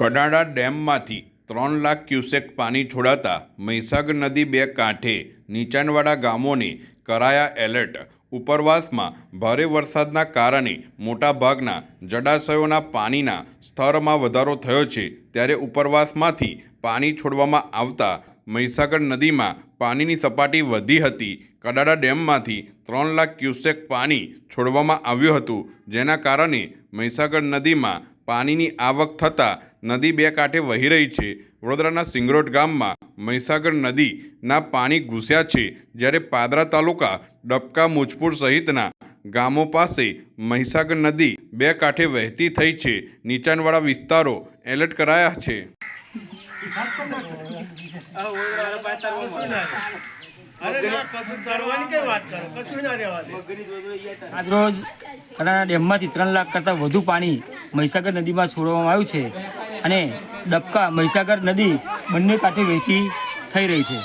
કડાડા ડેમમાંથી ત્રણ લાખ ક્યુસેક પાણી છોડાતા મહીસાગર નદી બે કાંઠે નીચાણવાળા ગામોને કરાયા એલર્ટ. ઉપરવાસમાં ભારે વરસાદના કારણે મોટાભાગના જળાશયોના પાણીના સ્તરમાં વધારો થયો છે. ત્યારે ઉપરવાસમાંથી પાણી છોડવામાં આવતા મહીસાગર નદીમાં પાણીની સપાટી વધી હતી. કડાડા ડેમમાંથી ત્રણ લાખ ક્યુસેક પાણી છોડવામાં આવ્યું હતું. જેના કારણે મહીસાગર નદીમાં પાણીની આવક થતાં નદી બે કાંઠે વહી રહી છે. વડોદરાના સિંગરોટ ગામમાં મહીસાગર નદીના પાણી ઘૂસ્યા છે જ્યારે પાદરા તાલુકા ડબકા મુજપુર સહિતના ગામો પાસે મહીસાગર નદી બે કાંઠે વહેતી થઈ છે. નીચાણવાળા વિસ્તારો એલર્ટ કરાયા છે. આજરોજ કડાના ડેમમાંથી ત્રણ લાખ કરતાં વધુ પાણી મહીસાગર નદીમાં છોડવામાં આવ્યું છે અને ડબકા મહીસાગર નદી બંને કાંઠે વહેતી થઈ રહી છે.